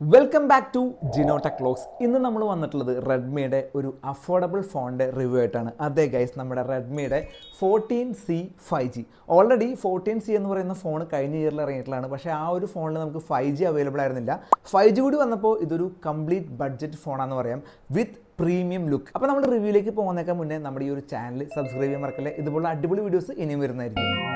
Welcome back to ജിനോട്ട clocks ഇന്ന് നമ്മൾ വന്നിട്ടുള്ളത് റെഡ്മിയുടെ ഒരു അഫോർഡബിൾ ഫോണിന്റെ റിവ്യൂ ആയിട്ടാണ്. അതെ ഗൈസ് നമ്മുടെ റെഡ്മിയുടെ fourteen C five G already fourteen C എന്ന് പറയുന്ന ഫോൺ കഴിഞ്ഞ ഇയറിൽ ഇറങ്ങിയിട്ടുള്ളതാണ്. പക്ഷേ ആ ഒരു ഫോണിൽ നമുക്ക് ഫൈവ് ജി അവൈലബിൾ ആയിരുന്നില്ല. ഫൈവ് ജി കൂടി വന്നപ്പോൾ ഇതൊരു കംപ്ലീറ്റ് ബഡ്ജറ്റ് ഫോണാണെന്ന് പറയാം. വിത്ത് പ്രീമിയം ലുക്ക് അപ്പോൾ നമ്മൾ റിവ്യൂയിലേക്ക് പോകുന്നേക്കാൻ മുന്നേ നമ്മുടെ ഈ ഒരു ചാനൽ സബ്സ്ക്രൈബ് ചെയ്യാൻ മറക്കല്ലേ? ഇതുപോലുള്ള അടിപൊളി വീഡിയോസ് ഇനിയും വരുന്നതായിരിക്കും.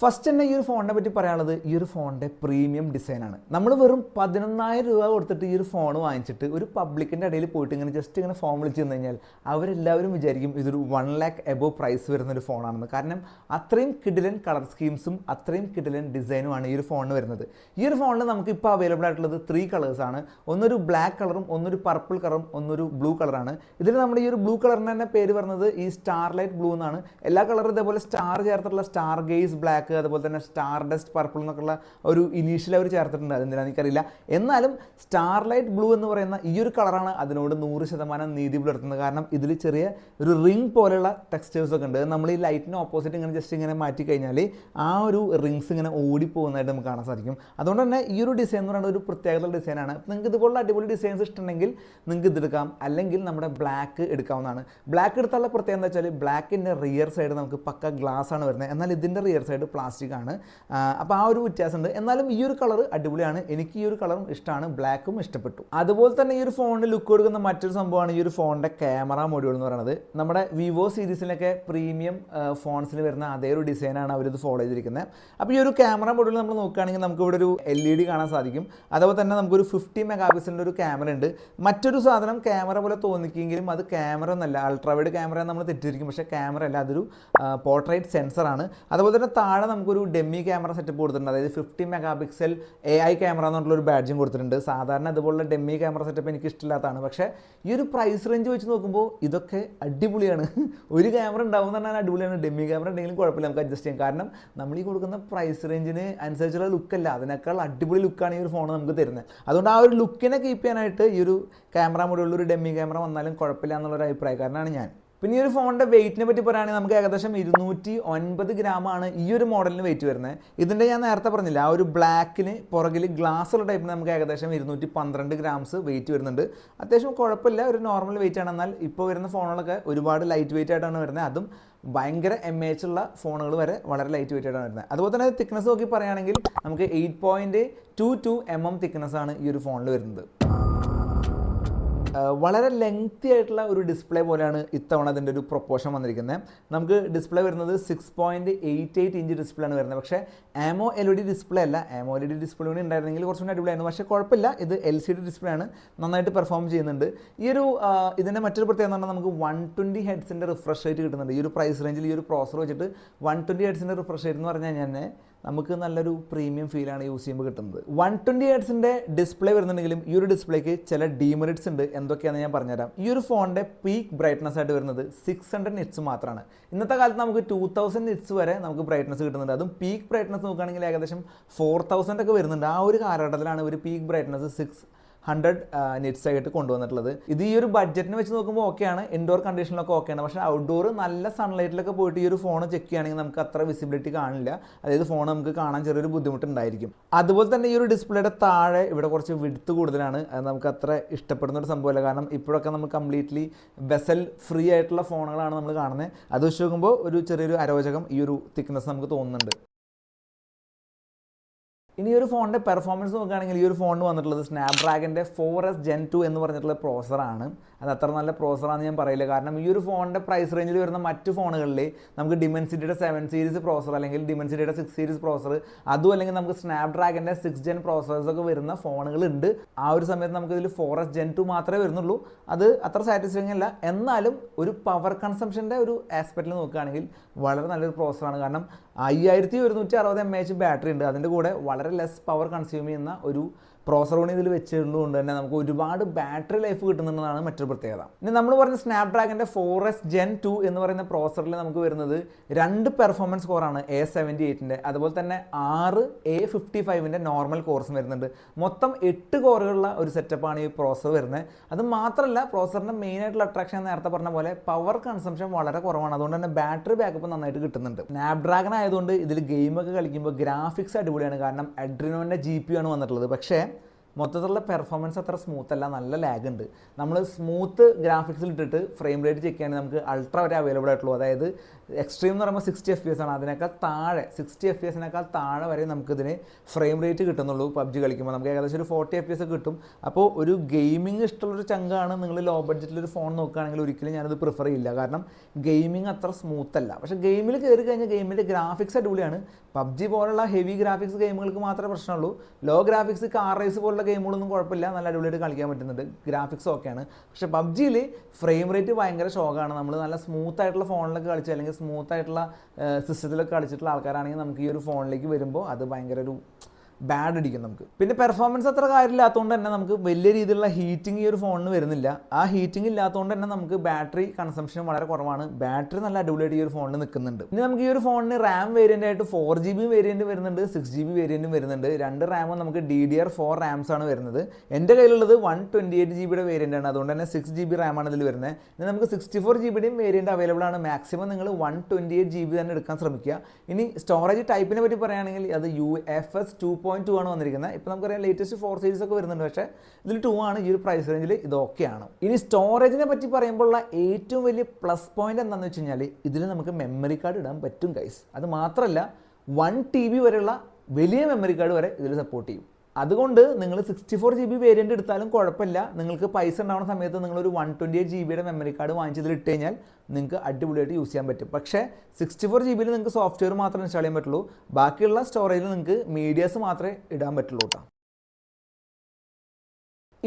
ഫസ്റ്റ് തന്നെ ഈ ഒരു ഫോണിനെ പറ്റി പറയാനുള്ളത് ഈ ഒരു ഫോണിന്റെ പ്രീമിയം ഡിസൈനാണ് നമ്മൾ വെറും പതിനൊന്നായിരം രൂപ കൊടുത്തിട്ട് ഈ ഒരു ഫോൺ വാങ്ങിച്ചിട്ട് ഒരു പബ്ലിക്കിന്റെ ഇടയിൽ പോയിട്ട് ഇങ്ങനെ ജസ്റ്റ് ഇങ്ങനെ ഫോൺ വിളിച്ച് തന്നു കഴിഞ്ഞാൽ അവരെല്ലാവരും വിചാരിക്കും ഇതൊരു വൺ ലാക്ക് എബോ പ്രൈസ് വരുന്ന ഒരു ഫോണാണെന്ന് കാരണം അത്രയും കിഡിലൻ കളർ സ്കീംസും അത്രയും കിഡിലൻ ഡിസൈനുമാണ് ഈ ഒരു ഫോണിന് വരുന്നത്. ഈ ഒരു ഫോണിൽ നമുക്ക് ഇപ്പോൾ അവൈലബിൾ ആയിട്ടുള്ളത് ത്രീ കളേഴ്സാണ് ഒന്നൊരു ബ്ലാക്ക് കളറും ഒന്നൊരു പർപ്പിൾ കളറും ഒന്നൊരു ബ്ലൂ കളറാണ് ഇതിൽ നമ്മുടെ ഈ ഒരു ബ്ലൂ കളറിന് തന്നെ പേര് പറഞ്ഞത് ഈ സ്റ്റാർ ലൈറ്റ് ബ്ലൂ എന്നാണ്. എല്ലാ കളറും ഇതേപോലെ സ്റ്റാർ ചേർത്തിട്ടുള്ള സ്റ്റാർ ഗെയ്സ് ബ്ലാക്ക് അതുപോലെ തന്നെ സ്റ്റാർ ഡസ്റ്റ് പർപ്പിൾ എന്നൊക്കെയുള്ള ഒരു ഇനീഷ്യൽ അവർ ചേർത്തിട്ടുണ്ട്. അതെന്തിനാണെന്ന് എനിക്കറിയില്ല. എന്നാലും സ്റ്റാർലൈറ്റ് ബ്ലൂ എന്ന് പറയുന്ന ഈ ഒരു കളറാണ് അതിനോട് നൂറ് ശതമാനം നീതി പുലർത്തുന്നത്. കാരണം ഇതിൽ ചെറിയ ഒരു റിംഗ് പോലെയുള്ള ടെക്സ്റ്റേഴ്സ് ഒക്കെ ഉണ്ട്. നമ്മൾ ഈ ലൈറ്റിന് ഓപ്പോസിറ്റ് ഇങ്ങനെ ജസ്റ്റ് ഇങ്ങനെ മാറ്റി കഴിഞ്ഞാൽ ആ ഒരു റിങ്സ് ഇങ്ങനെ ഓടിപ്പോകുന്നതായിട്ട് നമുക്ക് കാണാൻ സാധിക്കും. അതുകൊണ്ട് തന്നെ ഈ ഒരു ഡിസൈൻ എന്ന് പറയുന്നത് ഒരു പ്രത്യേകത ഡിസൈനാണ് നിങ്ങൾക്ക് ഇതുപോലുള്ള അടിപൊളി ഡിസൈൻസ് ഇഷ്ടമുണ്ടെങ്കിൽ നിങ്ങൾക്ക് ഇതെടുക്കാം അല്ലെങ്കിൽ നമ്മുടെ ബ്ലാക്ക് എടുക്കാവുന്നതാണ്. ബ്ലാക്ക് എടുത്താലുള്ള പ്രത്യേകത എന്താ വെച്ചാൽ ബ്ലാക്കിന്റെ റിയർ സൈഡ് നമുക്ക് പക്ക ഗ്ലാസ് ആണ് വരുന്നത്. എന്നാൽ ഇതിന്റെ റിയർ സൈഡ് പ്ലാസ്റ്റിക് ആണ്. അപ്പോൾ ആ ഒരു വ്യത്യാസമുണ്ട്. എന്നാലും ഈ ഒരു കളർ അടിപൊളിയാണ്. എനിക്ക് ഈ ഒരു കളറും ഇഷ്ടമാണ് ബ്ലാക്കും ഇഷ്ടപ്പെട്ടു. അതുപോലെ തന്നെ ഈ ഒരു ഫോണിന് ലുക്ക് കൊടുക്കുന്ന മറ്റൊരു സംഭവമാണ് ഈ ഒരു ഫോണിന്റെ ക്യാമറ മൊഡ്യൂൾ എന്ന് പറയുന്നത്. നമ്മുടെ വിവോ സീരീസിലൊക്കെ പ്രീമിയം ഫോൺസിൽ വരുന്ന അതേ ഒരു ഡിസൈനാണ് അവരിത് ഫോളോ ചെയ്തിരിക്കുന്നത് അപ്പോൾ ഈ ഒരു ക്യാമറ മൊഡ്യൂൾ നമ്മൾ നോക്കുകയാണെങ്കിൽ നമുക്ക് ഇവിടെ ഒരു എൽ ഇ ഡി കാണാൻ സാധിക്കും. അതുപോലെ തന്നെ നമുക്കൊരു ഫിഫ്റ്റി മെഗാ പിക്സലിന്റെ ഒരു ക്യാമറ ഉണ്ട്. മറ്റൊരു സാധനം ക്യാമറ പോലെ തോന്നിക്കെങ്കിലും അത് ക്യാമറ ഒന്നല്ല അൾട്രാവൈഡ് ക്യാമറ നമ്മൾ തെറ്റിയിരിക്കും പക്ഷേ ക്യാമറ അല്ല അതൊരു പോർട്രേറ്റ് സെൻസറാണ് അതുപോലെ തന്നെ താഴെ നമുക്കൊരു ഡെമ്മി ക്യാമറ സെറ്റപ്പ് കൊടുത്തിട്ടുണ്ട്. അതായത് fifty mega pixel A I camera എന്നുള്ള ഒരു ബാഡ്ജും കൊടുത്തിട്ടുണ്ട്. സാധാരണ ഇതുപോലുള്ള ഡെമ്മി ക്യാമറ സെറ്റപ്പ് എനിക്ക് ഇഷ്ടമില്ലാത്തതാണ്. പക്ഷേ ഈ ഒരു പ്രൈസ് റേഞ്ച് വെച്ച് നോക്കുമ്പോൾ ഇതൊക്കെ അടിപൊളിയാണ്. ഒരു ക്യാമറ ഉണ്ടാവും പറഞ്ഞാൽ അടിപൊളിയാണ്. ഡെമ്മി ക്യാമറ ഉണ്ടെങ്കിലും കുഴപ്പമില്ല. നമുക്ക് അഡ്ജസ്റ്റ് ചെയ്യാം. കാരണം നമ്മൾ ഈ കൊടുക്കുന്ന പ്രൈസ് റേഞ്ചിന് അനുസരിച്ചുള്ള ലുക്കല്ല അതിനേക്കാൾ അടിപൊളി ലുക്കാണ് ഈ ഒരു ഫോൺ നമുക്ക് തരുന്നത്. അതുകൊണ്ട് ആ ഒരു ലുക്കിനെ കീപ്പ് ചെയ്യാനായിട്ട് ഈ ഒരു ക്യാമറ മോഡുള്ള ഒരു ഡെമ്മി ക്യാമറ വന്നാലും കുഴപ്പമില്ല എന്നുള്ളൊരു അഭിപ്രായക്കാരനാണ് ഞാൻ. പിന്നെ ഈ ഒരു ഫോണിന്റെ വെയിറ്റിനെ പറ്റി പറയുകയാണെങ്കിൽ നമുക്ക് ഏകദേശം ഇരുന്നൂറ്റി ഒൻപത് ഗ്രാമാണ് ഈ ഒരു മോഡലിന് വെയിറ്റ് വരുന്നത്. ഇതിന്റെ ഞാൻ നേരത്തെ പറഞ്ഞില്ല ആ ഒരു ബ്ലാക്കിന് പുറകിൽ ഗ്ലാസ് ഉള്ള ടൈപ്പിന് നമുക്ക് ഏകദേശം ഇരുന്നൂറ്റി പന്ത്രണ്ട് ഗ്രാംസ് വെയിറ്റ് വരുന്നുണ്ട്. അത്യാവശ്യം കുഴപ്പമില്ല ഒരു നോർമൽ വെയിറ്റ് ആണ്. എന്നാൽ ഇപ്പോൾ വരുന്ന ഫോണുകളൊക്കെ ഒരുപാട് ലൈറ്റ് വെയിറ്റ് ആയിട്ടാണ് വരുന്നത്. അതും ഭയങ്കര എം എച്ച് ഉള്ള ഫോണുകൾ വരെ വളരെ ലൈറ്റ് വെയിറ്റ് ആയിട്ടാണ് വരുന്നത്. അതുപോലെ തന്നെ തിക്നെസ് നോക്കി പറയുകയാണെങ്കിൽ നമുക്ക് eight point two two M M thickness ആണ് ഈ ഒരു ഫോണിൽ വരുന്നത്. വളരെ ലെങ്തി ആയിട്ടുള്ള ഒരു ഡിസ്പ്ലേ പോലെയാണ് ഇത്തവണ അതിന്റെ ഒരു പ്രൊപ്പോഷൻ വന്നിരിക്കുന്നത്. നമുക്ക് ഡിസ്പ്ലേ വരുന്നത് six point eight eight inch display ആണ് വരുന്നത്. പക്ഷേ AMOLED display അല്ല. AMOLED display കൂടി ഉണ്ടായിരുന്നെങ്കിൽ കുറച്ചുകൂടി അടിപൊളിയായിരുന്നു. പക്ഷേ കുഴപ്പമില്ല. ഇത് എൽ സി ഡി ഡിസ്പ്ലേ ആണ്. നന്നായിട്ട് പെർഫോം ചെയ്യുന്നുണ്ട്. ഈ ഒരു ഇതിന്റെ മറ്റൊരു പ്രത്യേകത എന്ന് പറഞ്ഞാൽ നമുക്ക് വൺ ട്വന്റി ഹെഡ്സിന്റെ റിഫ്രഷ് റേറ്റ് കിട്ടുന്നുണ്ട്. ഈ ഒരു പ്രൈസ് റേഞ്ചിൽ ഈ ഒരു പ്രോസർ വെച്ചിട്ട് വൺ ട്വന്റി ഹെഡ്സിന്റെ റിഫ്രഷ് റേറ്റ് എന്ന് പറഞ്ഞു കഴിഞ്ഞാൽ നമുക്ക് നല്ലൊരു പ്രീമിയം ഫീലാണ് യൂസ് ചെയ്യുമ്പോൾ കിട്ടുന്നത്. വൺ ട്വന്റി ഹെഡ്സിന്റെ ഡിസ്പ്ലേ വരുന്നുണ്ടെങ്കിലും ഈ ഒരു ഡിസ്പ്ലേക്ക് ചില ഡീമെറിറ്റ്സ് ഉണ്ട്. എന്തൊക്കെയാണെന്ന് ഞാൻ പറഞ്ഞുതരാം. ഈ ഒരു ഫോണിന്റെ പീക്ക് ബ്രൈറ്റ്നസ് ആയിട്ട് വരുന്നത് സിക്സ് ഹൺഡ്രഡ് നിറ്റ്സ് മാത്രമാണ് ഇന്നത്തെ കാലത്ത് നമുക്ക് ടു തൗസൻഡ് നിറ്റ്സ് വരെ നമുക്ക് ബ്രൈറ്റ്നസ് കിട്ടുന്നുണ്ട്. അതും പീക്ക് ബ്രൈറ്റ്നസ് നോക്കുകയാണെങ്കിൽ ഏകദേശം ഫോർ തൗസൻഡ് ഒക്കെ വരുന്നുണ്ട്. ആ ഒരു കാലഘട്ടത്തിലാണ് ഒരു peak brightness six hundred nits ആയിട്ട് കൊണ്ടുവന്നിട്ടുള്ളത്. ഇത് ഈ ഒരു ബഡ്ജറ്റിന് വെച്ച് നോക്കുമ്പോൾ ഓക്കെയാണ് ഇൻഡോർ കണ്ടീഷനിലൊക്കെ ഓക്കെയാണ് പക്ഷേ ഔട്ട്ഡോർ നല്ല സൺലൈറ്റിലൊക്കെ പോയിട്ട് ഈ ഒരു ഫോൺ ചെക്ക് ചെയ്യുകയാണെങ്കിൽ നമുക്ക് അത്ര വിസിബിലിറ്റി കാണില്ല. അതായത് ഫോൺ നമുക്ക് കാണാൻ ചെറിയൊരു ബുദ്ധിമുട്ടുണ്ടായിരിക്കും. അതുപോലെ തന്നെ ഈ ഒരു ഡിസ്പ്ലേയുടെ താഴെ ഇവിടെ കുറച്ച് വിടുത്ത് കൂടുതലാണ്. അത് നമുക്ക് അത്ര ഇഷ്ടപ്പെടുന്ന ഒരു സംഭവമല്ല. കാരണം ഇപ്പോഴൊക്കെ നമുക്ക് കംപ്ലീറ്റ്ലി ബെസൽ ഫ്രീ ആയിട്ടുള്ള ഫോണുകളാണ് നമ്മൾ കാണുന്നത്. അത് വെച്ച് നോക്കുമ്പോൾ ഒരു ചെറിയൊരു അരോചകം ഈ ഒരു തിക്നെസ് നമുക്ക് തോന്നുന്നുണ്ട്. ഇനി ഒരു ഫോണിന്റെ പെർഫോമൻസ് നോക്കുകയാണെങ്കിൽ ഈ ഒരു ഫോണിന് വന്നിട്ടുള്ളത് സ്നാപ്ഡ്രാഗന്റെ ഫോർ എസ് ജെൻ ടു എന്ന് പറഞ്ഞിട്ടുള്ള പ്രോസറാണ് അത് അത്ര നല്ല പ്രോസറാണെന്ന് ഞാൻ പറയില്ല. കാരണം ഈ ഒരു ഫോണിന്റെ പ്രൈസ് റേഞ്ചിൽ വരുന്ന മറ്റ് ഫോണുകളിൽ നമുക്ക് ഡിമെൻസിറ്റിയുടെ സെവൻ സീരീസ് പ്രോസർ അല്ലെങ്കിൽ ഡിമെൻസിറ്റിയുടെ സിക്സ് സീരീസ് പ്രോസർ അതും അല്ലെങ്കിൽ നമുക്ക് സ്നാപ്ഡ്രാഗന്റെ സിക്സ് ജെൻ പ്രോസസ്സേഴ്സ് ഒക്കെ വരുന്ന ഫോണുകളുണ്ട് ആ ഒരു സമയത്ത് നമുക്ക് ഇതിൽ ഫോർ എസ് ജെൻ ടു മാത്രമേ വരുന്നുള്ളൂ. അത് അത്ര സാറ്റിസ്ഫൈങ് അല്ല. എന്നാലും ഒരു പവർ കൺസംഷന്റെ ഒരു ആസ്പെക്റ്റിൽ നോക്കുകയാണെങ്കിൽ വളരെ നല്ലൊരു പ്രോസറാണ് കാരണം അയ്യായിരത്തി ഒരുന്നൂറ്റി അറുപത് എം എച്ച് ബാറ്ററി ഉണ്ട് അതിന്റെ കൂടെ വളരെ ലെസ് പവർ കൺസ്യൂം ചെയ്യുന്ന ഒരു പ്രോസർ കൂടി ഇതിൽ വെച്ചിട്ടുള്ളതുകൊണ്ട് തന്നെ നമുക്ക് ഒരുപാട് ബാറ്ററി ലൈഫ് കിട്ടുന്നുണ്ടെന്നാണ് മറ്റൊരു പ്രത്യേകത. ഇനി നമ്മൾ പറഞ്ഞ സ്നാപ്ഡ്രാഗന്റെ ഫോർ എസ് ജെൻ ടു എന്ന് പറയുന്ന പ്രോസറിൽ നമുക്ക് വരുന്നത് രണ്ട് പെർഫോമൻസ് കോറാണ് എ സെവന്റി എയ്റ്റിന്റെ അതുപോലെ തന്നെ ആറ് എ ഫിഫ്റ്റി ഫൈവിന്റെ നോർമൽ കോഴ്സും വരുന്നുണ്ട്. മൊത്തം എട്ട് കോറുകളുള്ള ഒരു സെറ്റപ്പാണ് ഈ പ്രോസർ വരുന്നത്. അത് മാത്രമല്ല പ്രോസറിന്റെ മെയിൻ ആയിട്ടുള്ള അട്രാക്ഷൻ നേരത്തെ പറഞ്ഞ പോലെ പവർ കൺസംഷൻ വളരെ കുറവാണ്. അതുകൊണ്ട് തന്നെ ബാറ്ററി ബാക്കപ്പ് നന്നായിട്ട് കിട്ടുന്നുണ്ട്. സ്നാപ്ഡ്രാഗൺ ആയതുകൊണ്ട് ഇതിൽ ഗെയിമൊക്കെ കളിക്കുമ്പോൾ ഗ്രാഫിക്സ് അടിപൊളിയാണ്. കാരണം അഡ്രിനോന്റെ ജി പി ആണ് വന്നിട്ടുള്ളത്. പക്ഷേ മൊത്തത്തിലുള്ള പെർഫോമൻസ് അത്ര സ്മൂത്ത് അല്ല നല്ല ലാഗ് ഉണ്ട്. നമ്മൾ സ്മൂത്ത് ഗ്രാഫിക്സിൽ ഇട്ടിട്ട് ഫ്രെയിം റേറ്റ് ചെക്ക് ചെയ്യുകയാണെങ്കിൽ നമുക്ക് അൾട്ര വരെ അവൈലബിൾ ആയിട്ടുള്ളൂ. അതായത് എക്സ്ട്രീം എന്ന് പറയുമ്പോൾ സിക്സ്റ്റി എഫ് പി എസ് ആണ്. അതിനേക്കാൾ താഴെ സിക്സ്റ്റി എഫ് പി എസിനേക്കാൾ താഴെ വരെ നമുക്കിതിന് ഫ്രെയിം റേറ്റ് കിട്ടുന്നുള്ളൂ പബ്ജി കളിക്കുമ്പോൾ. നമുക്ക് ഏകദേശം ഒരു ഫോർട്ടി എഫ് പി എസ് കിട്ടും. അപ്പോൾ ഒരു ഗെയിമിംഗ് ഇഷ്ടമുള്ളൊരു ചങ്കാണ് നിങ്ങൾ ലോ ബഡ്ജറ്റിൽ ഒരു ഫോൺ നോക്കുകയാണെങ്കിൽ ഒരിക്കലും ഞാനത് പ്രിഫർ ചെയ്യില്ല. കാരണം ഗെയിമിംഗ് അത്ര സ്മൂത്ത് അല്ല. പക്ഷേ ഗെയിമിൽ കയറി കഴിഞ്ഞാൽ ഗെയിമിന്റെ ഗ്രാഫിക്സ് അടിപൊളിയാണ്. പബ്ജി പോലുള്ള ഹെവി ഗ്രാഫിക്സ് ഗെയിമുകൾക്ക് മാത്രമേ പ്രശ്നമുള്ളൂ. ലോ ഗ്രാഫിക്സ് കാർ റേസ് പോലുള്ള ഗെയിമുകളൊന്നും കുഴപ്പമില്ല. നല്ല അടിപൊളിയായിട്ട് കളിക്കാൻ പറ്റുന്നുണ്ട്. ഗ്രാഫിക്സ് ഓക്കെയാണ് പക്ഷേ പബ്ജിയിൽ ഫ്രെയിം റേറ്റ് ഭയങ്കര ഷോക്കാണ് നമ്മൾ നല്ല സ്മൂത്ത് ആയിട്ടുള്ള ഫോണിലൊക്കെ കളിച്ച് അല്ലെങ്കിൽ സ്മൂത്ത് ആയിട്ടുള്ള സിസ്റ്റത്തിലൊക്കെ കളിച്ചിട്ടുള്ള ആൾക്കാരാണെങ്കിൽ നമുക്ക് ഈ ഒരു ഫോണിലേക്ക് വരുമ്പോൾ അത് ഭയങ്കര ഒരു ബാഡ് അടിക്കും നമുക്ക്. പിന്നെ പെർഫോമൻസ് അത്ര കാര്യമില്ലാത്തതുകൊണ്ട് തന്നെ നമുക്ക് വലിയ രീതിയിലുള്ള ഹീറ്റിംഗ് ഈ ഒരു ഫോണിന് വരുന്നില്ല. ആ ഹീറ്റിംഗ് ഇല്ലാത്തതുകൊണ്ട് തന്നെ നമുക്ക് ബാറ്ററി കൺസംഷൻ വളരെ കുറവാണ്. ബാറ്ററി നല്ല അടിപൊളിയായിട്ട് ഈ ഒരു ഫോണിൽ നിൽക്കുന്നുണ്ട്. ഇനി നമുക്ക് ഈ ഒരു ഫോണിന് റാം വേരിയന്റ് ആയിട്ട് ഫോർ ജി ബി വേരിയന്റ് വരുന്നുണ്ട് സിക്സ് ജി ബി വേരിയന്റും വരുന്നുണ്ട്. രണ്ട് റാമും നമുക്ക് D D R four RAMs ആണ് വരുന്നത്. എന്റെ കയ്യിലുള്ളത് വൺ ട്വന്റി എയ്റ്റ് ജി ബിയുടെ വേരിയന്റ് ആണ്. അതുകൊണ്ട് തന്നെ സിക്സ് ജി ബി റാമാണ് ഇതിൽ വരുന്നത്. ഇനി നമുക്ക് സിക്സ്റ്റി ഫോർ ജി ബിയുടെയും വേരിയന്റ് അവൈലബിൾ ആണ്. മാക്സിമം നിങ്ങൾ one twenty eight G B തന്നെ എടുക്കാൻ ശ്രമിക്കുക. ഇനി സ്റ്റോറേജ് ടൈപ്പിനെ പറ്റി പറയുകയാണെങ്കിൽ അത് U F S two point two ആണ് വന്നിരിക്കുന്നത്. ഇപ്പോൾ നമുക്കറിയാം ലേറ്റസ്റ്റ് ഫോർ സീരീസ് ഒക്കെ വരുന്നുണ്ട്. പക്ഷേ ഇതിൽ ടു ആണ്. ഈ ഒരു പ്രൈസ് റേഞ്ചിൽ ഇത് ആണ്. ഇനി സ്റ്റോറേജിനെ പറ്റി പറയുമ്പോഴുള്ള ഏറ്റവും വലിയ പ്ലസ് പോയിന്റ് എന്താണെന്ന് വെച്ച് കഴിഞ്ഞാൽ ഇതിൽ നമുക്ക് മെമ്മറി കാർഡ് ഇടാൻ പറ്റും ഗൈസ് അത് മാത്രമല്ല വൺ ടി ബി വരെയുള്ള വലിയ മെമ്മറി കാർഡ് വരെ ഇതിൽ സപ്പോർട്ട് ചെയ്യും. അതുകൊണ്ട് നിങ്ങൾ sixty four G B variant എടുത്താലും കുഴപ്പമില്ല. നിങ്ങൾക്ക് പൈസ ഉണ്ടാവുന്ന സമയത്ത് നിങ്ങളൊരു വൺ ട്വന്റി എയ്റ്റ് ജി ബിയുടെ മെമ്മറി കാർഡ് വാങ്ങിച്ചതിൽ ഇട്ട് കഴിഞ്ഞാൽ നിങ്ങൾക്ക് അടിപൊളിയായിട്ട് യൂസ് ചെയ്യാൻ പറ്റും. പക്ഷേ സിക്സ്റ്റി ഫോർ ജി ബിയിൽ നിങ്ങൾക്ക് സോഫ്റ്റ്വെയർ മാത്രമേ ഇൻസ്റ്റാൾ ചെയ്യാൻ പറ്റുള്ളൂ. ബാക്കിയുള്ള സ്റ്റോറേജിൽ നിങ്ങൾക്ക് മീഡിയാസ് മാത്രമേ ഇടാൻ പറ്റുള്ളൂ കേട്ടോ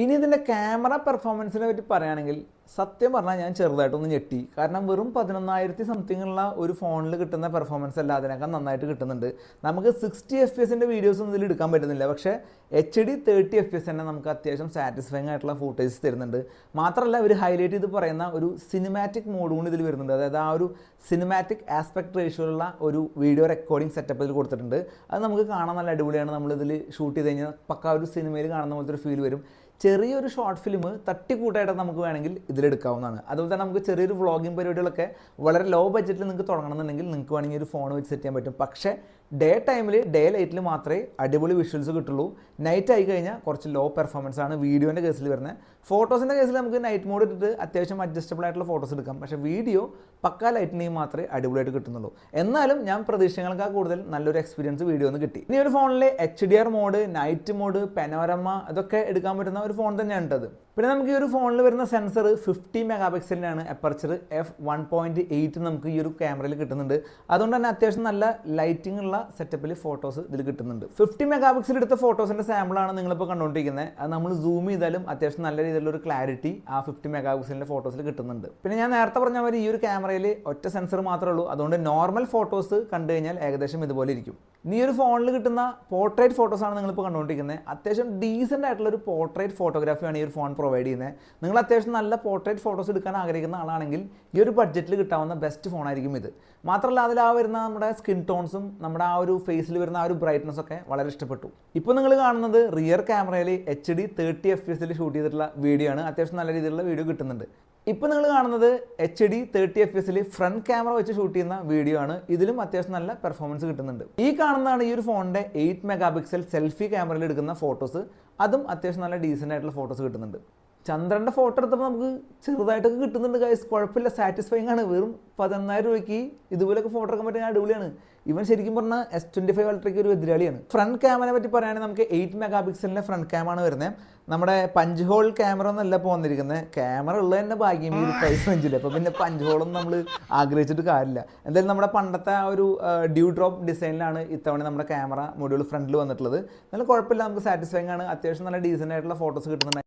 ഇനി ഇതിന്റെ ക്യാമറ പെർഫോമൻസിനെ പറ്റി പറയുകയാണെങ്കിൽ സത്യം പറഞ്ഞാൽ ഞാൻ ചെറുതായിട്ടൊന്ന് ഞെട്ടി. കാരണം വെറും പതിനൊന്നായിരത്തി സംതിങ് ഉള്ള ഒരു ഫോണിൽ കിട്ടുന്ന പെർഫോമൻസ് അല്ല അതിനേക്കാൾ നന്നായിട്ട് കിട്ടുന്നുണ്ട്. നമുക്ക് സിക്സ്റ്റി എഫ് പി എസിന്റെ വീഡിയോസ് ഒന്നും ഇതിൽ എടുക്കാൻ പറ്റുന്നില്ല. പക്ഷേ H D thirty F P S തന്നെ നമുക്ക് അത്യാവശ്യം സാറ്റിസ്ഫൈങ് ആയിട്ടുള്ള ഫൂട്ടേജ് തരുന്നുണ്ട്. മാത്രമല്ല അവർ ഹൈലൈറ്റ് ചെയ്ത് പറയുന്ന ഒരു സിനിമാറ്റിക് മോഡ് കൂടി ഇതിൽ വരുന്നുണ്ട്. അതായത് ആ ഒരു സിനിമാറ്റിക് ആസ്പെക്ട് റേഷ്യോയിലുള്ള ഒരു വീഡിയോ റെക്കോർഡിംഗ് സെറ്റപ്പ് ഇതിൽ കൊടുത്തിട്ടുണ്ട്. അത് നമുക്ക് കാണാൻ നല്ല അടിപൊളിയാണ്. നമ്മളിതിൽ ഷൂട്ട് ചെയ്ത് കഴിഞ്ഞാൽ പക്ക ഒരു സിനിമയിൽ കാണുന്ന പോലത്തെ ഒരു ഫീൽ വരും. ചെറിയൊരു ഷോർട്ട് ഫിലിം തട്ടിക്കൂട്ടായിട്ട് നമുക്ക് വേണമെങ്കിൽ ഇതിലെടുക്കാവുന്നതാണ്. അതുപോലെ തന്നെ നമുക്ക് ചെറിയൊരു വ്ളോഗിങ് പരിപാടികളൊക്കെ വളരെ ലോ ബഡ്ജറ്റിൽ നിങ്ങൾക്ക് തുടങ്ങണമെന്നുണ്ടെങ്കിൽ നിങ്ങൾക്ക് വേണമെങ്കിൽ ഒരു ഫോൺ വെച്ച് സെറ്റ് ചെയ്യാൻ പറ്റും. പക്ഷേ ഡേ ടൈമിൽ ഡേ ലൈറ്റിൽ മാത്രമേ അടിപൊളി വിഷ്വൽസ് കിട്ടുള്ളൂ. നൈറ്റ് ആയി കഴിഞ്ഞാൽ കുറച്ച് ലോ പെർഫോമൻസ് ആണ് വീഡിയോന്റെ കേസിൽ വരുന്നത്. ഫോട്ടോസിന്റെ കേസിൽ നമുക്ക് നൈറ്റ് മോഡ് ഇട്ടിട്ട് അത്യാവശ്യം അഡ്ജസ്റ്റബിൾ ആയിട്ടുള്ള ഫോട്ടോസ് എടുക്കാം. പക്ഷേ വീഡിയോ പക്കാ ലൈറ്റിനെയും മാത്രമേ അടിപൊളിയായിട്ട് കിട്ടുന്നുള്ളൂ. എന്നാലും ഞാൻ പ്രതീക്ഷകൾക്കാ കൂടുതൽ നല്ലൊരു എക്സ്പീരിയൻസ് വീഡിയോ ഒന്ന് കിട്ടി. ഇനി ഒരു ഫോണിലെ H D R mode night mode panorama ഇതൊക്കെ എടുക്കാൻ പറ്റുന്ന ഒരു ഫോൺ തന്നെയാണ് ഇത് പിന്നെ നമുക്ക് ഈ ഒരു ഫോണിൽ വരുന്ന sensor fifty mega പിക്സലിനാണ് aperture F one point eight നമുക്ക് ഈ ഒരു ക്യാമറയിൽ കിട്ടുന്നുണ്ട്. അതുകൊണ്ട് തന്നെ അത്യാവശ്യം നല്ല ലൈറ്റിംഗ് ഉള്ള സെറ്റപ്പിൽ ഫോട്ടോസ് ഇതിൽ കിട്ടുന്നുണ്ട്. ഫിഫ്റ്റി മെഗാ പിക്സൽ എടുത്ത ഫോട്ടോസിന്റെ സാമ്പിളാണ് നിങ്ങളിപ്പോൾ കണ്ടുകൊണ്ടിരിക്കുന്നത് അത് നമ്മൾ സൂം ചെയ്താലും അത്യാവശ്യം നല്ല രീതിയിലുള്ള ഒരു ക്ലാരിറ്റി ആ ഫിഫ്റ്റി മെഗാ പിക്സലിന്റെ ഫോട്ടോസിൽ കിട്ടുന്നുണ്ട്. പിന്നെ ഞാൻ നേരത്തെ പറഞ്ഞ മാതിരി ഈ ഒരു ക്യാമറയിൽ ഒറ്റ സെൻസർ മാത്രമേ ഉള്ളൂ. അതുകൊണ്ട് നോർമൽ ഫോട്ടോസ് കണ്ടു കഴിഞ്ഞാൽ ഏകദേശം ഇതുപോലെ ഇരിക്കും. ഈ ഒരു ഫോണിൽ കിട്ടുന്ന പോർട്രേറ്റ് ഫോട്ടോസാണ് നിങ്ങളിപ്പോൾ കണ്ടുകൊണ്ടിരിക്കുന്നത് അത്യാവശ്യം ഡീസന്റ് ആയിട്ടുള്ള ഒരു പോർട്രേറ്റ് ഫോട്ടോഗ്രാഫിയാണ് ഈ ഒരു ഫോൺ പ്രൊവൈഡ് ചെയ്യുന്നത് നിങ്ങൾ അത്യാവശ്യം നല്ല പോർട്രേറ്റ് ഫോട്ടോസ് എടുക്കാൻ ആഗ്രഹിക്കുന്ന ആളാണെങ്കിൽ ഈ ഒരു ബഡ്ജറ്റിൽ കിട്ടാവുന്ന ബെസ്റ്റ് ഫോണായിരിക്കും ഇത്. മാത്രമല്ല അതിൽ ആ വരുന്ന നമ്മുടെ സ്കിൻ ടോൺസും നമ്മുടെ ആ ഒരു ഫേസിൽ വരുന്ന ആ ഒരു ബ്രൈറ്റ്നസ് ഒക്കെ വളരെ ഇഷ്ടപ്പെട്ടു. ഇപ്പോൾ നിങ്ങൾ കാണുന്നത് റിയർ ക്യാമറയിൽ എച്ച് ഡി തേർട്ടി എഫ് എസിൽ ഷൂട്ട് ചെയ്തിട്ടുള്ള വീഡിയോ ആണ്. അത്യാവശ്യം നല്ല രീതിയിലുള്ള വീഡിയോ കിട്ടുന്നുണ്ട്. ഇപ്പോൾ നിങ്ങൾ കാണുന്നത് എച്ച് ഡി തേർട്ടി എഫ് എസിൽ ഫ്രണ്ട് ക്യാമറ വെച്ച് ഷൂട്ട് ചെയ്യുന്ന വീഡിയോ ആണ്. ഇതിലും അത്യാവശ്യം നല്ല പെർഫോമൻസ് കിട്ടുന്നുണ്ട്. ഈ കാണുന്നതാണ് ഈ ഒരു ഫോണിന്റെ എയ്റ്റ് മെഗാ പിക്സൽ സെൽഫി ക്യാമറയിൽ എടുക്കുന്ന ഫോട്ടോസ് അതും അത്യാവശ്യം നല്ല ഡീസന്റ് ആയിട്ടുള്ള ഫോട്ടോസ് കിട്ടുന്നുണ്ട്. ചന്ദ്രന്റെ ഫോട്ടോ എടുത്തപ്പോൾ നമുക്ക് ചെറുതായിട്ടൊക്കെ കിട്ടുന്നുണ്ട് ഗൈസ് കുഴപ്പമില്ല. സാറ്റിസ്ഫൈങ് ആണ്. വെറും പതിനൊന്നായിരം രൂപയ്ക്ക് ഇതുപോലൊക്കെ ഫോട്ടോ എടുക്കാൻ പറ്റുന്ന അടിപൊളിയാണ്. ഇവൻ ശരിക്കും പറഞ്ഞാൽ എസ് ട്വന്റി ഫൈവ് അൾട്രയ്ക്ക് ഒരു എതിരാളിയാണ്. ഫ്രണ്ട് ക്യാമറയെ പറ്റി പറയുകയാണെങ്കിൽ നമുക്ക് എയ്റ്റ് മെഗാ പിക്സലിന്റെ ഫ്രണ്ട് ക്യാമറ ആണ് വരുന്നത് നമ്മുടെ പഞ്ച് ഹോൾ ക്യാമറ ഒന്നല്ല ഇപ്പോൾ വന്നിരിക്കുന്നത് ക്യാമറ ഉള്ളത് തന്നെ ഭാഗ്യം. ഈ പൈസ റേഞ്ചിൽ അപ്പോൾ പിന്നെ പഞ്ച് ഹോളൊന്നും നമ്മൾ ആഗ്രഹിച്ചിട്ട് കാര്യമില്ല. എന്തായാലും നമ്മുടെ പണ്ടത്തെ ആ ഒരു ഡ്യൂ ഡ്രോപ്പ് ഡിസൈനിലാണ് ഇത്തവണ നമ്മുടെ ക്യാമറ മൊഡ്യൂൾ ഫ്രണ്ടിൽ വന്നിട്ടുള്ളത്. നല്ല കുഴപ്പമില്ല. നമുക്ക് സാറ്റിസ്ഫൈങ് ആണ്. അത്യാവശ്യം നല്ല ഡീസന്റ് ആയിട്ടുള്ള ഫോട്ടോസ് കിട്ടുന്നുണ്ട്.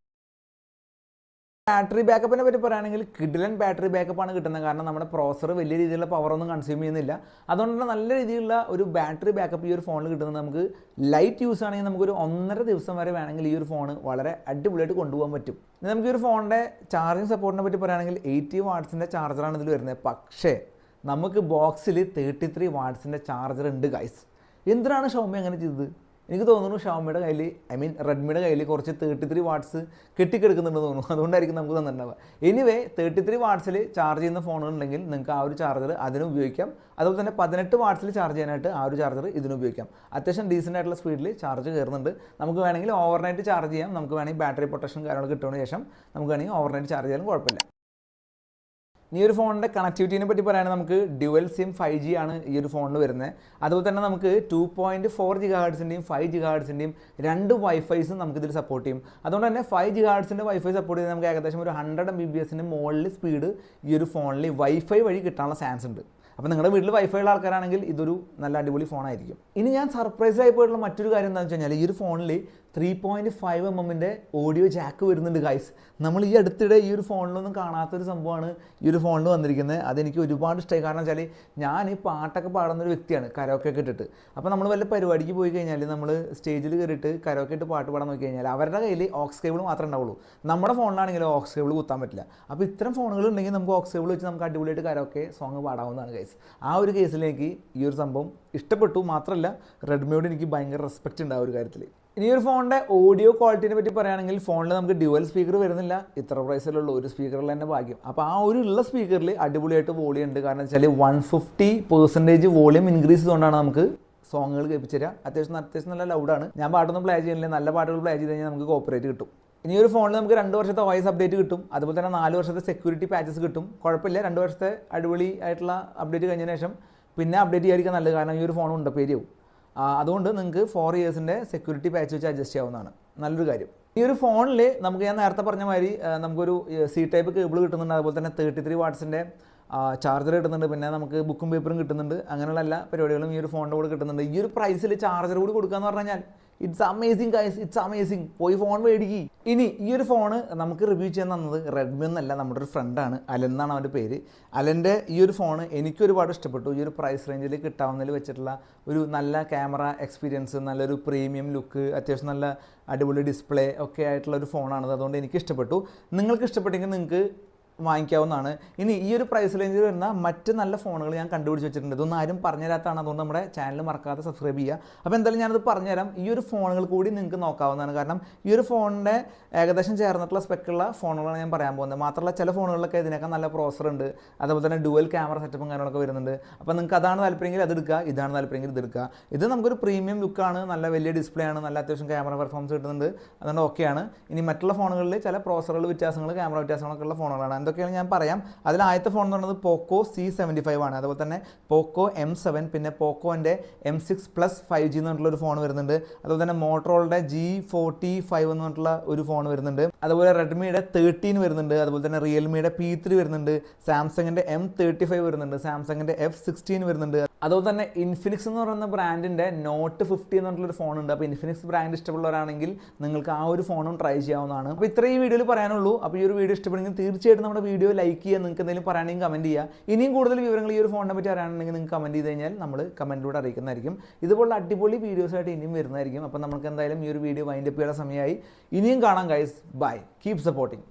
ബാറ്ററി ബാക്കപ്പിനെ പറ്റി പറയുകയാണെങ്കിൽ കിഡിലൻ ബാറ്ററി ബാക്കപ്പാണ് കിട്ടുന്നത്. കാരണം നമ്മുടെ പ്രോസർ വലിയ രീതിയിലുള്ള പവറൊന്നും കൺസ്യൂം ചെയ്യുന്നില്ല. അതുകൊണ്ട് നല്ല രീതിയിലുള്ള ഒരു ബാറ്ററി ബാക്കപ്പ് ഈ ഒരു ഫോണിൽ കിട്ടുന്നത് നമുക്ക് ലൈറ്റ് യൂസ് ആണെങ്കിൽ നമുക്കൊരു ഒന്നര ദിവസം വരെ വേണമെങ്കിൽ ഈ ഒരു ഫോൺ വളരെ അടിപൊളിയായിട്ട് കൊണ്ടുപോകാൻ പറ്റും. ഇനി നമുക്ക് ഈ ഒരു ഫോണിന്റെ ചാർജിങ് സപ്പോർട്ടിനെ പറ്റി പറയുകയാണെങ്കിൽ എയ്റ്റി വാട്ട്സിന്റെ ചാർജറാണ് ഇതിൽ വരുന്നത്. പക്ഷേ നമുക്ക് ബോക്സിൽ തേർട്ടി ത്രീ വാട്ട്സിന്റെ ചാർജർ ഉണ്ട് ഗൈസ് എന്തിനാണ് ഷോമി അങ്ങനെ ചെയ്തത്? എനിക്ക് തോന്നുന്നു ഷാമിയുടെ കയ്യിൽ ഐ മീൻ റെഡ്മിയുടെ കയ്യിൽ കുറച്ച് തേർട്ടി ത്രീ വാട്ട്സ് കെട്ടിക്കെടുക്കുന്നുണ്ടെന്ന് തോന്നുന്നു. അതുകൊണ്ടായിരിക്കും നമുക്ക് തന്നിട്ടുണ്ടാവുക എനിവേ തേർട്ടി ത്രീ വാട്ട്സിൽ ചാർജ് ചെയ്യുന്ന ഫോണുകളുണ്ടെങ്കിൽ നിങ്ങൾക്ക് ആ ഒരു ചാർജർ അതിന് ഉപയോഗിക്കാം. അതുപോലെ തന്നെ പതിനെട്ട് വാട്ട്സിൽ ചാർജ് ചെയ്യാനായിട്ട് ആ ഒരു ചാർജർ ഇതിന് ഉപയോഗിക്കാം. അത്യാവശ്യം ഡീസന്റ് ആയിട്ടുള്ള സ്പീഡിൽ ചാർജ് കയറുന്നുണ്ട്. നമുക്ക് വേണമെങ്കിൽ ഓവർനൈറ്റ് ചാർജ് ചെയ്യാം. നമുക്ക് വേണമെങ്കിൽ ബാറ്ററി പ്രൊട്ടക്ഷൻ കാര്യങ്ങളൊക്കെ കിട്ടുന്നതിന് ശേഷം നമുക്ക് വേണമെങ്കിൽ ഓവർനൈറ്റ് ചാർജ് ചെയ്യാനും കുഴപ്പമില്ല. ഈ ഒരു ഫോണിന്റെ കണക്ടിവിറ്റീനെ പറ്റി പറയുകയാണെങ്കിൽ നമുക്ക് ഡ്യുവൽ സിം ഫൈവ് ജി ആണ് ഈ ഒരു ഫോണിൽ വരുന്നത്. അതുപോലെ തന്നെ നമുക്ക് ടു പോയിന്റ് ഫോർ ജി ഗാർഡ്സിന്റെയും ഫൈവ് ജി ഗാർഡ്സിന്റെയും രണ്ട് വൈഫൈസും നമുക്ക് ഇതിൽ സപ്പോർട്ട് ചെയ്യും. അതുകൊണ്ട് തന്നെ ഫൈവ് ജി ഗാർഡ്സിന്റെ വൈഫൈ സപ്പോർട്ട് ചെയ്ത് നമുക്ക് ഏകദേശം ഒരു ഹൺഡ്രഡ് എം ബി ബി എസിന്റെ മുകളിൽ സ്പീഡ് ഈ ഒരു ഫോണിൽ വൈഫൈ വഴി കിട്ടാനുള്ള ചാൻസ് ഉണ്ട്. അപ്പോൾ നിങ്ങളുടെ വീട്ടിൽ വൈഫൈ ഉള്ള ആൾക്കാരാണെങ്കിൽ ഇതൊരു നല്ല അടിപൊളി ഫോണായിരിക്കും ഇനി ഞാൻ സർപ്രൈസ് ആയി പോയിട്ടുള്ള മറ്റൊരു കാര്യം എന്താണെന്ന് വെച്ച് കഴിഞ്ഞാൽ ഈ ഒരു ഫോണിൽ ത്രീ പോയിന്റ് ഫൈവ് എം എമ്മിന്റെ ഓഡിയോ ജാക്ക് വരുന്നുണ്ട് ഗൈസ് നമ്മൾ ഈ അടുത്തിടെ ഈ ഒരു ഫോണിലൊന്നും കാണാത്തൊരു സംഭവമാണ് ഈ ഒരു ഫോണിൽ വന്നിരിക്കുന്നത്. അതെനിക്ക് ഒരുപാട് ഇഷ്ടമായി. കാരണം വെച്ചാൽ ഞാൻ ഈ പാട്ടൊക്കെ പാടുന്ന ഒരു വ്യക്തിയാണ് കരോക്കെ ഇട്ടിട്ട്. അപ്പോൾ നമ്മൾ വല്ല പരിപാടിക്ക് പോയി കഴിഞ്ഞാൽ നമ്മൾ സ്റ്റേജിൽ കയറിയിട്ട് കരോക്കെ ഇട്ട് പാട്ട് പാടാൻ നോക്കി കഴിഞ്ഞാൽ അവരുടെ കയ്യിൽ ഓക്സ് കേബിൾ മാത്രമേ ഉണ്ടാവുള്ളൂ. നമ്മുടെ ഫോണിലാണെങ്കിൽ ഓക്സ് കേബിൾ കുത്താൻ പറ്റില്ല. അപ്പോൾ ഇത്തരം ഫോണുകൾ ഉണ്ടെങ്കിൽ നമുക്ക് ഓക്സ് കേബിൾ വെച്ച് നമുക്ക് അടിപൊളിയായിട്ട് കരോക്കെ സോങ് പാടാവുന്നതാണ് ഗൈസ് ആ ഒരു കേസിലേക്ക് ഈ ഒരു സംഭവം ഇഷ്ടപ്പെട്ടു മാത്രമല്ല റെഡ്മിയോട് എനിക്ക് ഭയങ്കര റെസ്പെക്റ്റ് ഉണ്ട് ആ ഒരു കാര്യത്തിൽ ഇനി ഒരു ഫോണിന്റെ ഓഡിയോ ക്വാളിറ്റിനെ പറ്റി പറയുകയാണെങ്കിൽ ഫോണിൽ നമുക്ക് ഡ്യുവൽ സ്പീക്കർ വരുന്നില്ല. ഇത്ര പ്രൈസിലുള്ള ഒരു സ്പീക്കറിൽ തന്നെ ഭാഗ്യം. അപ്പോൾ ആ ഒരു ഉള്ള സ്പീക്കറിൽ അടിപൊളിയായിട്ട് വോളിയം ഉണ്ട്. കാരണം വെച്ചാൽ one fifty percentage volume increase ചെയ്തുകൊണ്ടാണ് നമുക്ക് സോങ്ങുകൾ കേൾപ്പിച്ചു തരിക അത്യാവശ്യം അത്യാവശ്യം നല്ല ലൗഡാണ് ഞാൻ പാട്ടൊന്നും പ്ലേ ചെയ്യുന്നില്ല. നല്ല പാട്ടുകൾ പ്ലേ ചെയ്ത് കഴിഞ്ഞാൽ നമുക്ക് കോപ്പറേറ്റ് കിട്ടും. ഇനി ഒരു ഫോണിൽ നമുക്ക് രണ്ട് വർഷത്തെ വോയിസ് അപ്ഡേറ്റ് കിട്ടും. അതുപോലെ തന്നെ നാല് വർഷത്തെ സെക്യൂരിറ്റി പാച്ചസ് കിട്ടും. കുഴപ്പമില്ല. രണ്ട് വർഷത്തെ അടിപൊളി ആയിട്ടുള്ള അപ്ഡേറ്റ് കഴിഞ്ഞതിന് ശേഷം പിന്നെ അപ്ഡേറ്റ് ചെയ്യാതിരിക്കാൻ നല്ലത്. കാരണം ഈ ഒരു ഫോൺ ഉണ്ട് പേരിയാവും ആ, അതുകൊണ്ട് നിങ്ങൾക്ക് ഫോർ ഇയേഴ്സിന്റെ സെക്യൂരിറ്റി പാച്ച് വെച്ച് അഡ്ജസ്റ്റ് ചെയ്യാവുന്നതാണ്. നല്ലൊരു കാര്യം. ഈ ഒരു ഫോണിൽ നമുക്ക് ഞാൻ നേരത്തെ പറഞ്ഞ മാതിരി നമുക്കൊരു സി ടൈപ്പ് കേബിൾ കിട്ടുന്നുണ്ട്. അതുപോലെ തന്നെ തേർട്ടി ത്രീ വാട്ട്സിന്റെ ചാർജർ കിട്ടുന്നുണ്ട് പിന്നെ നമുക്ക് ബുക്കും പേപ്പറും കിട്ടുന്നുണ്ട്. അങ്ങനെയുള്ള എല്ലാ പരിപാടികളും ഈ ഒരു ഫോണിന്റെ കൂടെ കിട്ടുന്നുണ്ട്. ഈ ഒരു പ്രൈസിൽ ചാർജർ കൂടി കൊടുക്കുക എന്ന് പറഞ്ഞാൽ it's amazing guys it's amazing പോയി ഫോൺ മേടിക്കി. ഇനി ഈ ഒരു ഫോണ് നമുക്ക് റിവ്യൂ ചെയ്യാൻ തന്നത് റെഡ്മി എന്നല്ല നമ്മുടെ ഒരു ഫ്രണ്ടാണ് അലൻ എന്നാണ് അവന്റെ പേര്. അലന്റെ ഈ ഒരു ഫോൺ എനിക്ക് ഒരുപാട് ഇഷ്ടപ്പെട്ടു. ഈ ഒരു പ്രൈസ് റേഞ്ചിൽ കിട്ടാവുന്നതിൽ വെച്ചിട്ടുള്ള ഒരു നല്ല ക്യാമറ എക്സ്പീരിയൻസ് നല്ലൊരു പ്രീമിയം ലുക്ക് അത്യാവശ്യം നല്ല അടിപൊളി ഡിസ്പ്ലേ ഒക്കെ ആയിട്ടുള്ള ഒരു ഫോണാണത് അതുകൊണ്ട് എനിക്ക് ഇഷ്ടപ്പെട്ടു. നിങ്ങൾക്ക് ഇഷ്ടപ്പെട്ടെങ്കിൽ നിങ്ങൾക്ക് വാങ്ങിക്കാവുന്നതാണ്. ഇനി ഈ ഒരു പ്രൈസ് റേഞ്ചിൽ വരുന്ന മറ്റ് നല്ല ഫോണുകൾ ഞാൻ കണ്ടുപിടിച്ച് വെച്ചിട്ടുണ്ട്. ഇതൊന്നും ആരും പറഞ്ഞുതരാത്താണ് അതുകൊണ്ട് നമ്മുടെ ചാനൽ മറക്കാതെ സബ്സ്ക്രൈബ് ചെയ്യുക. അപ്പോൾ എന്തായാലും ഞാനത് പറഞ്ഞുതരാം. ഈ ഒരു ഫോണുകൾ കൂടി നിങ്ങൾക്ക് നോക്കാവുന്നതാണ്. കാരണം ഈ ഒരു ഫോണിന്റെ ഏകദേശം ചേർന്നിട്ടുള്ള സ്പെക്കുള്ള ഫോണുകളാണ് ഞാൻ പറയാൻ പോകുന്നത്. മാത്രമല്ല ചില ഫോണുകളിലൊക്കെ ഇതിനേക്കാൾ നല്ല പ്രോസർ ഉണ്ട്. അതുപോലെ തന്നെ ഡുവൽ ക്യാമറ സെറ്റപ്പും കാര്യങ്ങളൊക്കെ വരുന്നുണ്ട്. അപ്പോൾ നിങ്ങൾക്ക് അതാണ് താല്പര്യമെങ്കിൽ അത് എടുക്കുക. ഇതാണ് താല്പര്യമെങ്കിൽ ഇത് എടുക്കുക. ഇത് നമുക്കൊരു പ്രീമിയം ലുക്കാണ് നല്ല വലിയ ഡിസ്പ്ലേ ആണ്. നല്ല അത്യാവശ്യം ക്യാമറ പെർഫോമൻസ് കിട്ടുന്നുണ്ട്. അതുകൊണ്ട് ഓക്കെയാണ് ഇനി മറ്റുള്ള ഫോണുകളിൽ ചില പ്രോസറുകൾ വ്യത്യാസങ്ങൾ ക്യാമറ വ്യത്യാസങ്ങളൊക്കെ ഉള്ള ഫോണുകളാണ് എന്തൊക്കെയാണ് ഞാൻ പറയാം. അതിൽ ആദ്യത്തെ ഫോൺ എന്ന് പറയുന്നത് പോക്കോ സി സെവന്റി ഫൈവ് ആണ്. അതുപോലെ തന്നെ പോക്കോ എം സെവൻ പിന്നെ പോക്കോന്റെ M six plus five G എന്ന് പറഞ്ഞിട്ടുള്ള ഒരു ഫോൺ വരുന്നുണ്ട്. അതുപോലെ തന്നെ മോട്ടറോളുടെ ജി ഫോർട്ടി ഫൈവ് എന്ന് പറഞ്ഞിട്ടുള്ള ഒരു ഫോൺ വരുന്നുണ്ട്. അതുപോലെ റെഡ്മിയുടെ തേർട്ടീൻ വരുന്നുണ്ട്. അതുപോലെ തന്നെ റിയൽമിയുടെ പി ത്രീ വരുന്നുണ്ട്. സാംസങ്ങിന്റെ എം തേർട്ടി ഫൈവ് വരുന്നുണ്ട്. സാംസങ്ങിന്റെ എഫ് സിക്സ്റ്റീൻ വരുന്നുണ്ട്. അതുപോലെ തന്നെ ഇൻഫിനിക്സ് എന്ന് പറയുന്ന ബ്രാൻഡിന്റെ നോട്ട് ഫിഫ്റ്റി എന്ന് പറഞ്ഞിട്ടൊരു ഉണ്ട്. അപ്പോൾ ഇൻഫിനിക്സ് ബ്രാൻഡ് ഇഷ്ടമുള്ളവരാണെങ്കിൽ നിങ്ങൾക്ക് ആ ഒരു ഫോണും ട്രൈ ചെയ്യാവുന്നതാണ്. അപ്പോൾ ഇത്രയും വീഡിയോയിൽ പറയാനുള്ളൂ. അപ്പോൾ ഈ ഒരു വീഡിയോ ഇഷ്ടപ്പെടുമെങ്കിൽ തീർച്ചയായിട്ടും നമ്മുടെ വീഡിയോ ലൈക്ക് ചെയ്യുക നിങ്ങൾക്ക് എന്തെങ്കിലും പറയുകയാണെങ്കിൽ കമന്റ് ചെയ്യുക. ഇനിയും കൂടുതൽ വിവരങ്ങൾ ഈ ഒരു ഫോണിനെ പറ്റി അറിയാനുണ്ടെങ്കിൽ നിങ്ങൾക്ക് കമന്റ് ചെയ്ത് കഴിഞ്ഞാൽ നമ്മൾ കമന്റിലൂടെ അറിയിക്കുന്നതായിരിക്കും. ഇതുപോലുള്ള അടിപൊളി വീഡിയോസായിട്ട് ഇനിയും വരുന്നതായിരിക്കും. അപ്പോൾ നമുക്ക് എന്തായാലും ഈ ഒരു വീഡിയോ വൈൻഡപ്പ് ചെയ്യാൻ സമയമായി. ഇനിയും കാണാം ഗൈസ് ബൈ കീപ് സപ്പോർട്ടിങ്